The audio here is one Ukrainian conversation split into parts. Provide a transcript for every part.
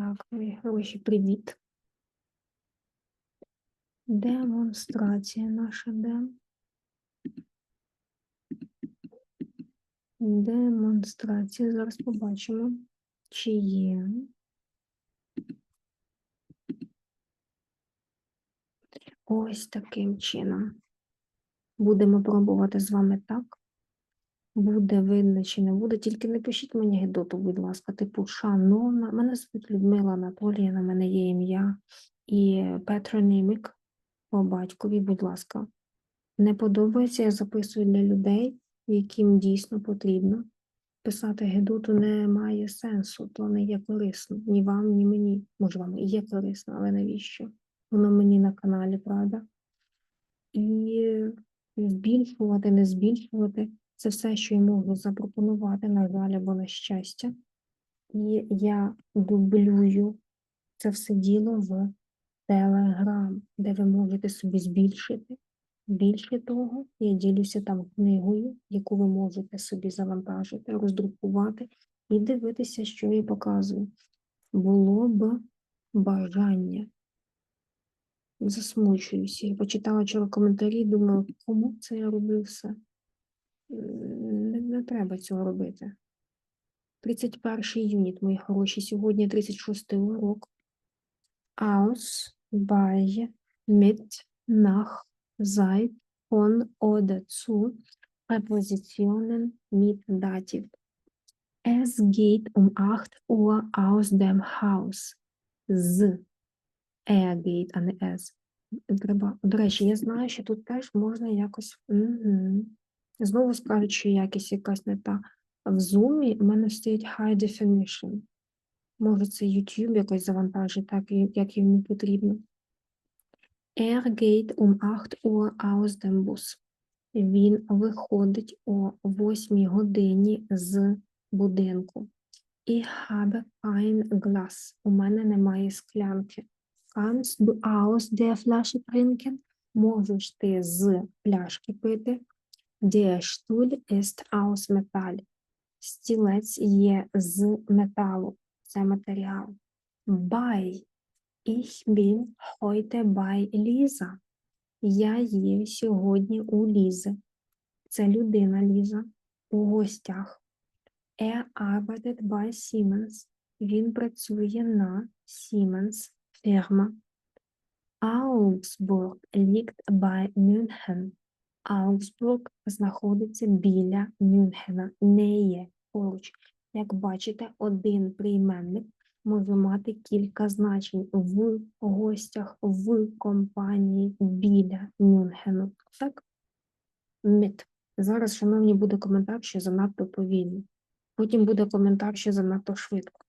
Так, хороші, привіт. Демонстрація наша де? Демонстрація. Зараз побачимо, чи є. Ось таким чином. Будемо пробувати з вами так. Буде видно чи не буде, тільки не пишіть мені гидоту, будь ласка, типу, шановна, мене звуть Людмила Анатоліївна, в мене є ім'я і петронімік по батькові, будь ласка. Не подобається, я записую для людей, яким дійсно потрібно. Писати гидоту не має сенсу, то не є корисно. Ні вам, ні мені. Може, вам і є корисно, але навіщо? Воно мені на каналі, правда? І збільшувати, не збільшувати це все, що я можу запропонувати, на жаль, або на щастя. І я дублюю це все діло в Телеграм, де ви можете собі збільшити. Більше того, я ділюся там книгою, яку ви можете собі завантажити, роздрукувати і дивитися, що я показую. Було б бажання. Засмучуюся. Я почитала вчора коментарі, думаю, кому це я роблю все? Не, не треба цього робити. 31 юніт, мої хороші, сьогодні 36 урок. Aus, bei, mit, nach, seit, von oder zu Präpositionen mit Dativ. Es geht um 8 Uhr aus dem Haus. З. Er geht, а не es. Треба. До речі, я знаю, що тут теж можна якось. Угу. Знову скажуть, що якість якась не та. В зумі в мене стоїть high definition. Може, це YouTube якось завантажить, так як йому потрібно. Er geht um 8 Uhr aus dem Bus. Він виходить о 8 годині з будинку. Ich habe ein Glas. У мене немає склянки. Kannst du aus der Flasche trinken? Можеш ти з пляшки пити. Der Stuhl ist aus Metall. Стілець є з металу. Це матеріал. Bei. Ich bin heute bei Lisa. Я є сьогодні у Лізи. Це людина Ліза у гостях. Er arbeitet bei Siemens. Він працює на Siemens ферма. Augsburg liegt bei München. Аугсбург знаходиться біля Мюнхена, не є поруч. Як бачите, один прийменник може мати кілька значень в гостях, в компанії біля Мюнхену. Так? Мит. Зараз, шановні, буде коментар, що занадто повільно. Потім буде коментар, що занадто швидко.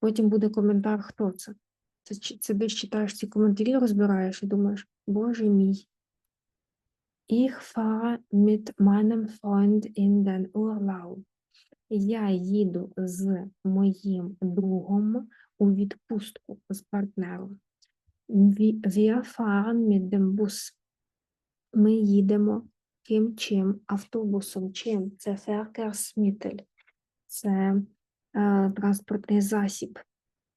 Потім буде коментар, хто це. Це, це десь читаєш ці коментарі, розбираєш і думаєш, Боже мій. Ich fahre mit meinem Freund in den Urlaub. Я їду з моїм другом у відпустку з партнером. Wir fahren mit dem Bus. Ми їдемо ким чим автобусом. Чим? Це Verkehrsmittel. Це е, транспортний засіб.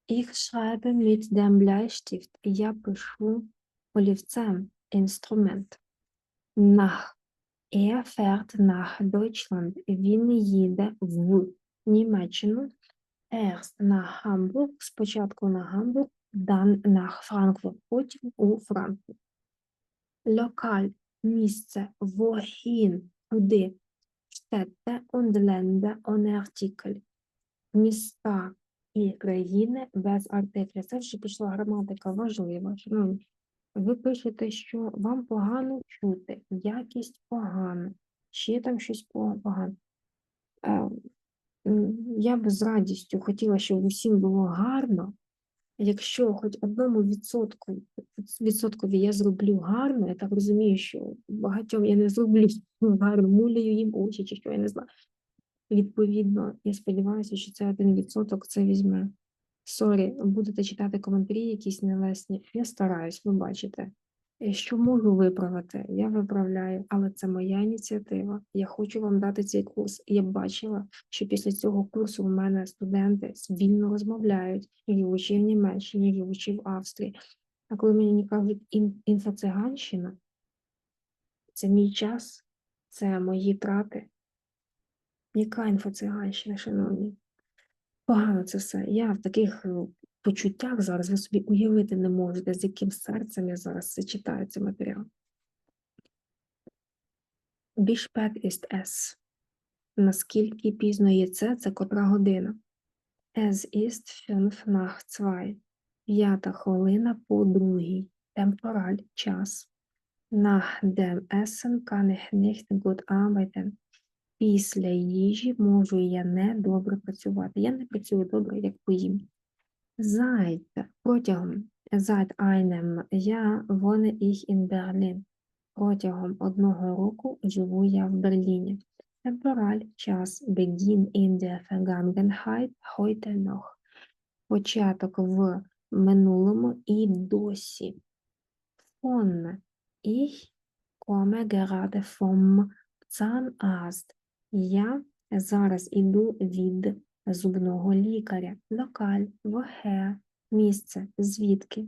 Ich schreibe mit dem Bleistift. Я пишу олівцем. Інструмент. Nach. Er fährt nach Deutschland. Він їде в Німеччину. Erst nach Hamburg. Спочатку на Гамбург, dann nach Frankfurt. Потім у Франкфурт. Локаль. Місце. Wohin. Куди. Städte und Länder ohne Artikel. Міста і країни без артикля. Це вже пішла граматика важлива. Ви пишете, що вам погано чути, якість погана, ще там щось по- погано. Е, Я б з радістю хотіла, щоб усім було гарно. Якщо хоч одному відсотку, відсоткові я зроблю гарно, я так розумію, що багатьом я не зроблю гарно, муляю їм очі, чи що я не знаю. Відповідно, я сподіваюся, що це один відсоток це візьме. Сорі, будете читати коментарі якісь нелесні. Я стараюсь, ви бачите. Що можу виправити, я виправляю, але це моя ініціатива. Я хочу вам дати цей курс. Я бачила, що після цього курсу в мене студенти вільно розмовляють, живучи в Німеччині, живучи в Австрії. А коли мені кажуть ін- інфоциганщина, це мій час, це мої трати. Яка інфоциганщина, шановні? Погано це все. Я в таких е, почуттях зараз ви собі уявити не можете, з яким серцем я зараз читаю цей матеріал. Бішпет іст ес. Наскільки пізно є це, це котра година? Es ist fünf nach zwei. П'ята хвилина по другій. Темпораль – час. Nach dem Essen kann ich nicht gut. Після їжі можу я не добре працювати. Я не працюю добре, як поїм. Seit протягом seit einem Jahr wohne ich in Berlin. Протягом одного року живу я в Берліні. Темпораль час Beginn in der Vergangenheit heute noch. Початок в минулому і досі. Von ich komme gerade vom Zahnarzt. Я зараз іду від зубного лікаря. Локаль, woher, місце, звідки.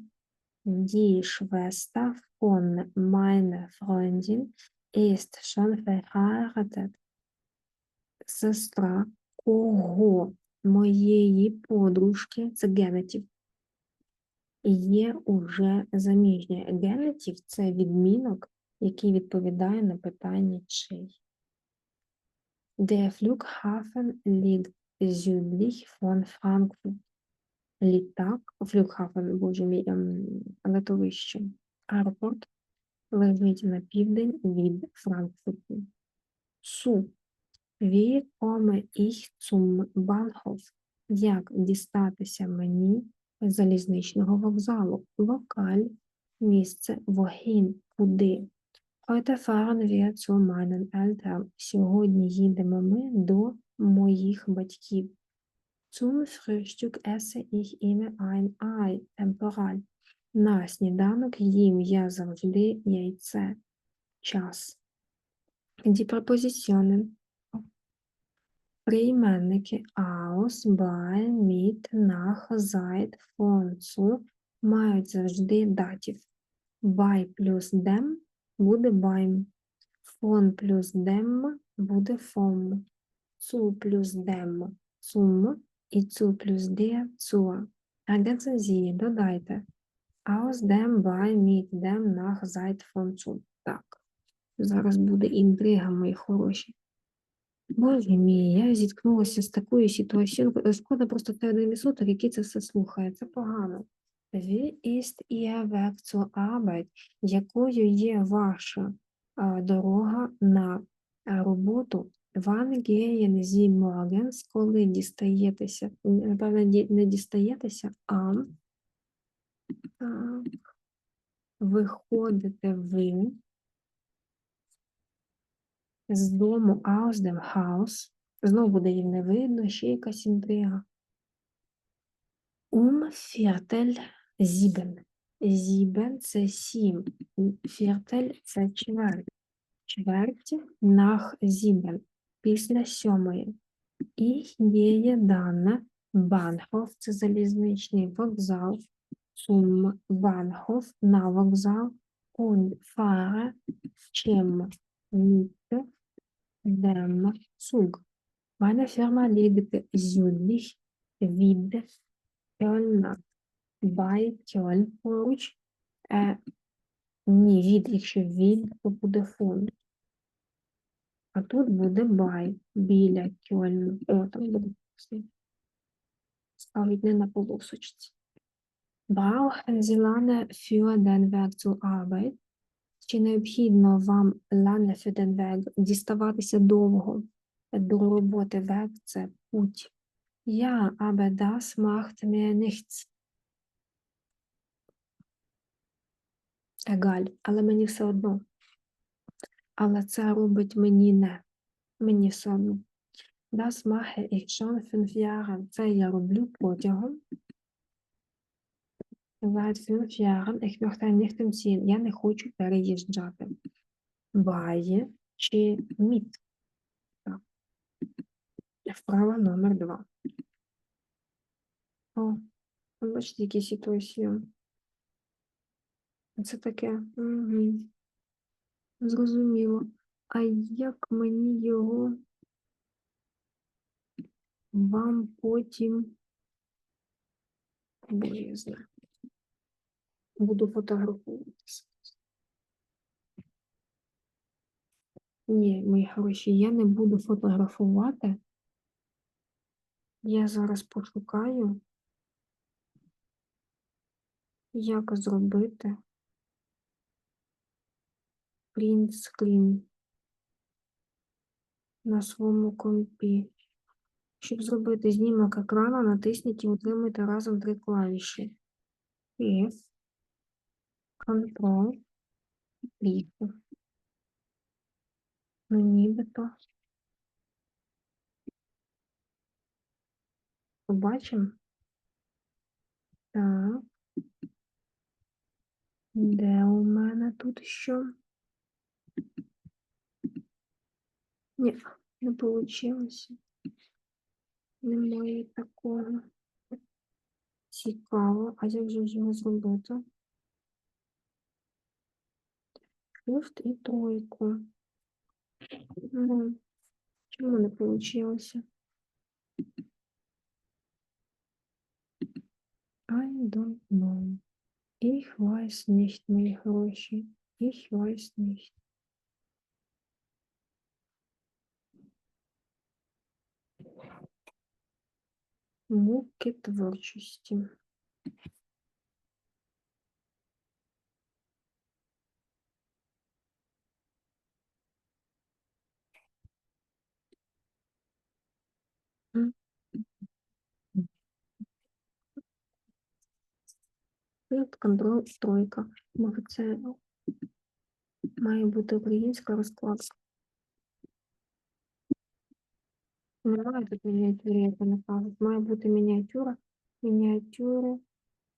Die Schwester von meiner Freundin ist schon verheiratet. Сестра кого моєї подружки, це генетів, є уже заміжня. Генетів – це відмінок, який відповідає на питання чий. Der Flughafen liegt südlich von Frankfurt. Літак, Флюгхафен, боже мій, летовище. Аеропорт лежить на південь від Франкфурту. Су. Wie komme ich zum Bahnhof? Як дістатися мені залізничного вокзалу? Локаль, місце, wohin, куди. Wir zu meinen Eltern. Сьогодні їдемо ми до моїх батьків. Temporal. На сніданок їм я завжди яйце. Час. Präpositionen. Прийменники aus, bei, mit, nach, seit, von, zu мають завжди датів. By плюс dem буде beim. Von плюс dem буде vom. Zu плюс dem zum і zu плюс der zur. Ergänzen Sie, додайте. Aus dem, bei, mit dem, nach, seit, von, zu. Так. Зараз буде інтрига, мої хороші. Боже мій, я зіткнулася з такою ситуацією. Шкода просто цей один відсоток, який це все слухає. Це погано. Ist Ihr Weg zur Arbeit? Якою є ваша дорога на роботу? Wann gehen Sie morgens, коли дістаєтеся? Напевно, не дістаєтеся, а так, виходите ви з дому aus dem Haus. Знову буде їм не видно, ще якась інтрига. Um Viertel sieben. Sieben – це сім. Viertel – це чверть. Чверть nach sieben. Після сьомої. Ich gehe dann Bahnhof – це залізничний вокзал. Zum Bahnhof – на вокзал. Und fahre чим mit dem Zug. Meine Firma liegt südlich від Кьольна. Bei Кьольн поруч. Е, ні, від, якщо від, то буде фон. А тут буде by, біля Кьольну. О, там буде. Ставить не на полосочці. Brauchen Sie lange für den Weg? Чи необхідно вам lange für den діставатися довго до роботи Weg – це путь. Ja, aber das macht mir nichts. Егаль, але мені все одно. Але це робить мені не. Мені все одно. Das mache ich schon fünf Jahre. Це я роблю протягом Seit fünf Jahren, ich möchte nicht umziehen. Я не хочу переїжджати. Bei чи? Так. Вправа номер два. О, бачите, які ситуації. Це таке. Угу. Зрозуміло. А як мені його вам потім Боже. Буду фотографуватися. Ні, мої хороші, я не буду фотографувати. Я зараз пошукаю, як зробити принт скрін на своєму компі. Щоб зробити знімок екрану, натисніть і утримуйте разом три клавіші. Shift, Ctrl, Shift. Ну, нібито. Побачимо. Так. Де у мене тут що? Ні, не вийшло. Немає такого. Цікаво. А як же ж його зробити? Shift і тройку. Ну, чому не вийшло? I don't know. Ich weiß nicht, мої гроші. Ich weiß nicht. Муки творчості. Контроль тройка. Може, це має бути українська розкладка. Немає тут мініатюри, як вони кажуть. Має бути мініатюра. Мініатюри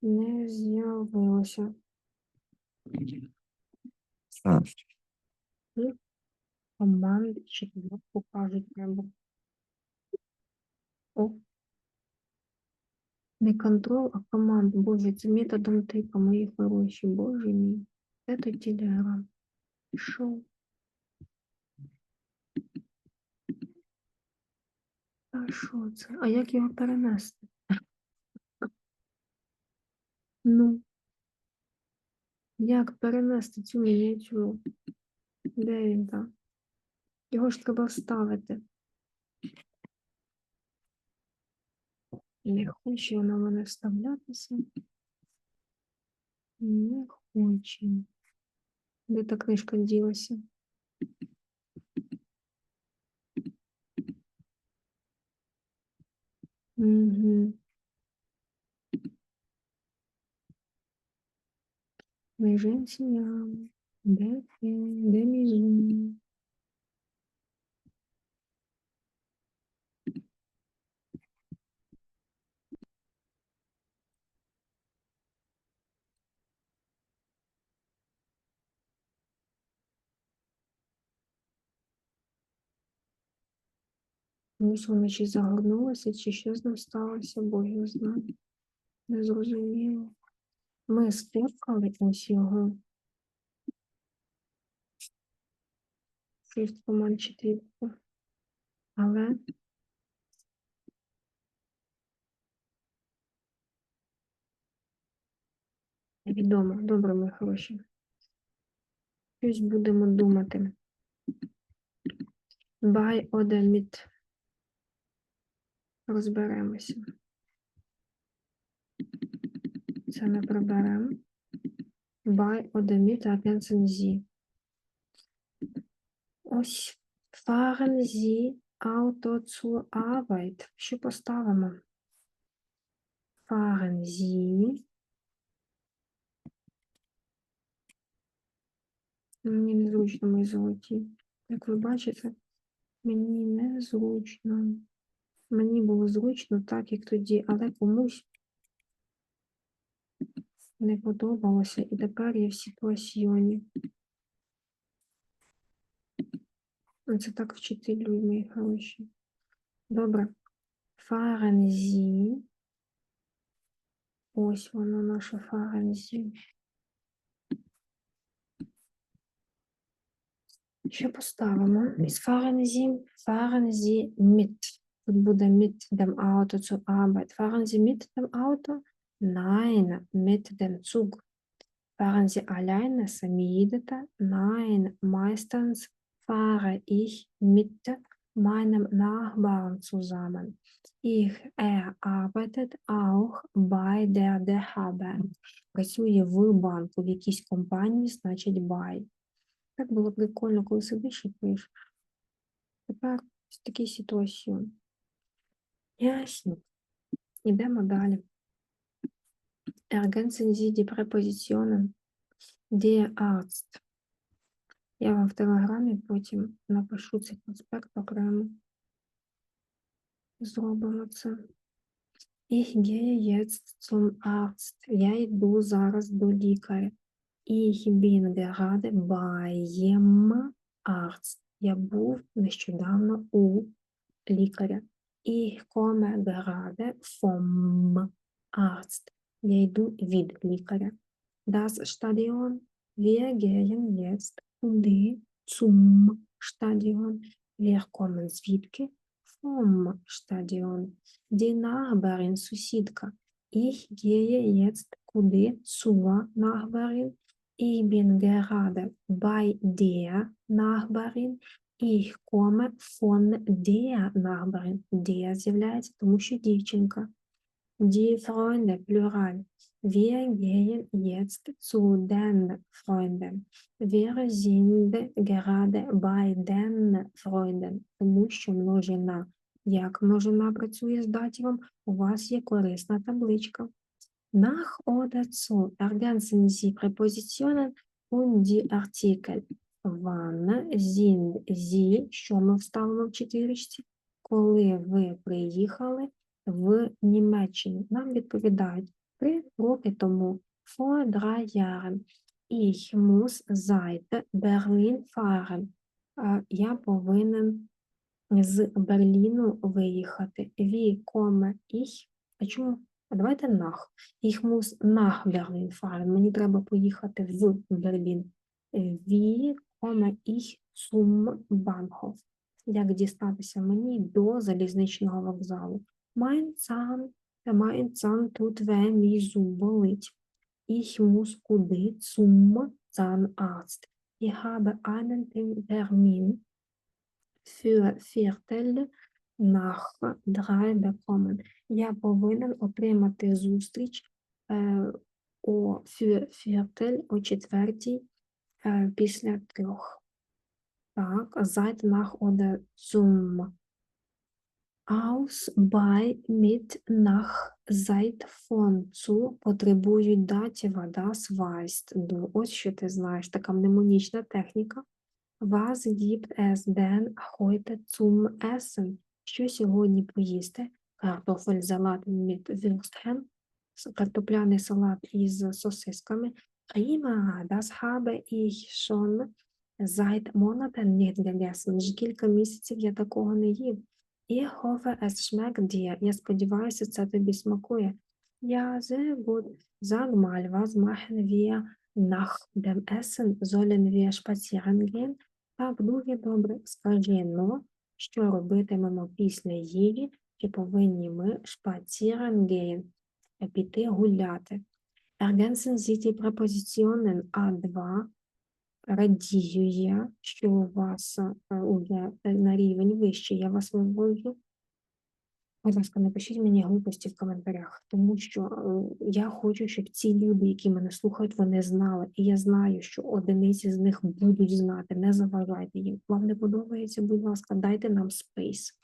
не з'явилося. Команди четверту кажуть треба. О. Не контрол, а команд. Боже, це методом типа, мої хороші. Боже мій. Це тут телеграм. Пішов. А що це? А як його перенести? Ну. Як перенести цю мініатюру? Де він там? Його ж треба вставити. Не хоче вона в мене вставлятися. Не хоче. Де та книжка ділася? Угу. Меженція. Де? Де мій зум? Воно чи загорнулося, чи що з ним сталося, Бог його знає. Не зрозуміло. Ми сфоткали ось його. Command 4. Але невідомо. Добре, мої хороші. Щось будемо думати. By Odemit. Розберемося. Це ми приберемо. By Odemit ergänzen Sie. Ось fahren Sie Auto zur Arbeit. Що поставимо? Fahren Sie. Мені незручно, мої золоті. Як ви бачите, мені незручно. Мені було зручно так, як тоді, але комусь не подобалося, і тепер я в ситуаціоні. Це так вчителюють, мої хороші. Добре. Sie. Ось воно наше Sie. Що поставимо? Із fahren Sie mit. Тут буде mit dem Auto zur Arbeit. Fahren Sie mit dem Auto? Nein, mit dem Zug. Fahren Sie alleine, самі їдете? Nein, meistens fahre ich mit meinem Nachbarn zusammen. Ich, er auch bei der DH Bank. Працює в банку, в якійсь компанії, значить by. Так було прикольно, коли сидиш і пишеш. Тепер такий ситуаціон. Ясно. Ідемо далі. Ergänzen Sie die Präpositionen. Der Arzt. Я вам в телеграмі потім напишу цей конспект окремо. Зробимо це. Ich gehe jetzt zum Arzt. Я йду зараз до лікаря. Ich bin gerade beim Arzt. Я був нещодавно у лікаря. Ich komme gerade vom Arzt. Я йду від лікаря. Das Stadion. Wir gehen jetzt куди zum Stadion. Wir kommen звідки? Vom Stadion. Die Nachbarin, сусідка. Ich gehe jetzt куди? Zur Nachbarin. Ich bin gerade bei der Nachbarin. Ich komme von der Nachbarin. Der з'являється, тому що дівчинка. Die Freunde, Plural. Wir gehen jetzt zu den Freunden. Wir sind gerade bei den Freunden, тому що множина. Як множина працює з датівом, у вас є корисна табличка. Nach oder zu ergänzen Sie Präpositionen und die Artikel. Wann sind Sie, що ми вставимо в четвірочці, коли ви приїхали в Німеччину? Нам відповідають три роки тому, vor drei Jahren. Ich muss seit Berlin fahren. Я повинен з Берліну виїхати. Wie komme ich? А чому? А давайте nach. Ich muss nach Berlin fahren. Мені треба поїхати в Берлін. Wie ich zum Bahnhof? Як дістатися мені до залізничного вокзалу? Mein Zahn tut weh, мій зуб болить. Ich muss куди? Zum Zahnarzt. Ich habe einen Termin für Viertel nach drei bekommen. Я повинен отримати зустріч е, о Viertel о четвертій е, після трьох. Так, seit nach oder zum Aus, bei, mit, nach, seit, von, zu потребують датіва, das weißt du. Ось що ти знаєш, така мнемонічна техніка. Was gibt es denn heute zum Essen? Що сьогодні поїсти? Картофельсалат mit Würstchen, картопляний салат із сосисками. Prima, das habe ich schon seit Monaten nicht gegessen. Вже кілька місяців я такого не їв. Ich hoffe, es schmeckt dir. Я сподіваюся, це тобі смакує. Ja, sehr gut. Sag mal, was machen wir nach dem Essen? Sollen wir spazieren gehen? Так, дуже добре. Скажи, ну, що робитимемо після їжі? Чи повинні ми spazieren gehen? Е, Піти гуляти. Ergänzen Sie die Präpositionen A2. Радію я, що у вас е, уже на рівень вище, я вас вивожу. Будь ласка, напишіть мені глупості в коментарях, тому що е, я хочу, щоб ці люди, які мене слухають, вони знали. І я знаю, що одиниці з них будуть знати. Не заважайте їм. Вам не подобається, будь ласка, дайте нам спейс.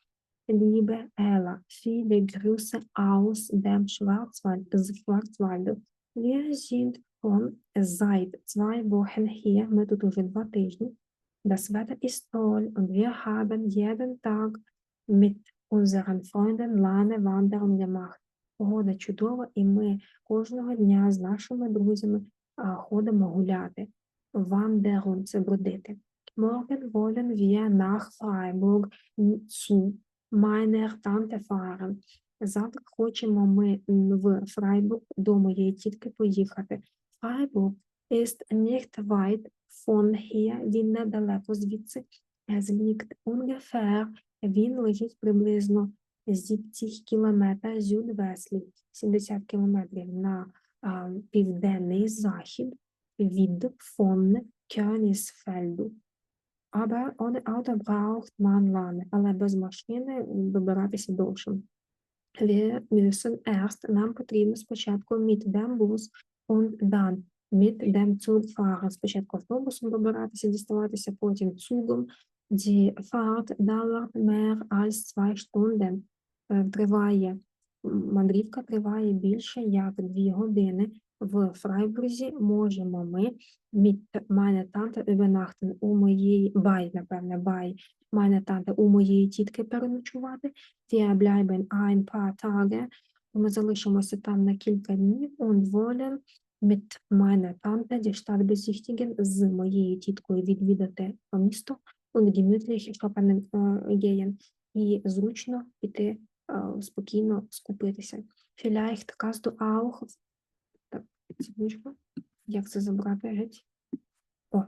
Liebe Ella, viele Grüße aus dem Schwarzwald, з Schwarzwaldu. Wir sind schon seit zwei Wochen hier. Ми тут уже два тижні. Das Wetter ist toll und wir haben jeden Tag mit unseren Freunden lange Wanderung gemacht. Погода чудова, і ми кожного дня з нашими друзями а, ходимо гуляти. Wandern – це бродити. Morgen wollen wir nach Freiburg zu meiner Tante fahren. Завтра хочемо ми в Фрайбург до моєї тітки поїхати. Freiburg ist nicht weit von hier, він недалеко звідси. Es liegt ungefähr, він лежить приблизно 70 кілометрів südwestlich, 70 кілометрів на а, південний захід від фон Кёнігсфельду. Aber ohne Auto braucht man lange, але без машини добиратися довше. Müssen erst, нам потрібно спочатку mit dem Bus und dann mit dem Zug fahren. Спочатку автобусом добиратися, діставатися, потім цугом. Die Fahrt dauert mehr als zwei Stunden. Триває, мандрівка триває більше як дві години. В Фрайбурзі можемо ми mit meine Tante übernachten у моєї бай, напевне, бай meine Tante у моєї тітки переночувати. Wir bleiben ein paar Tage. Ми залишимося там на кілька днів. Und wollen mit meiner Tante die Stadt besichtigen. З моєю тіткою відвідати місто. Und gemütlich shoppen äh, gehen. І зручно піти е, спокійно скупитися. Vielleicht kannst du auch... Секундочку. Як це забрати геть? О,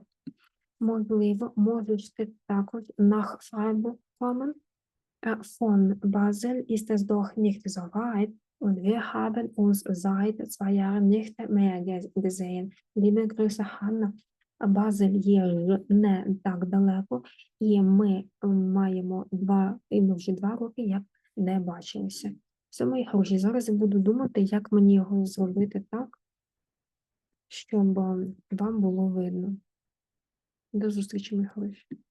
можливо, можеш ти також nach Freiburg kommen. Von Basel ist es doch nicht so und wir haben uns seit zwei Jahren nicht mehr gesehen. Liebe Grüße, Hanna. Базель є не так далеко, і ми маємо два, і ми вже два роки як не бачилися. Все, мої хороші, зараз я буду думати, як мені його зробити так, щоб вам було видно. До зустрічі, хороші.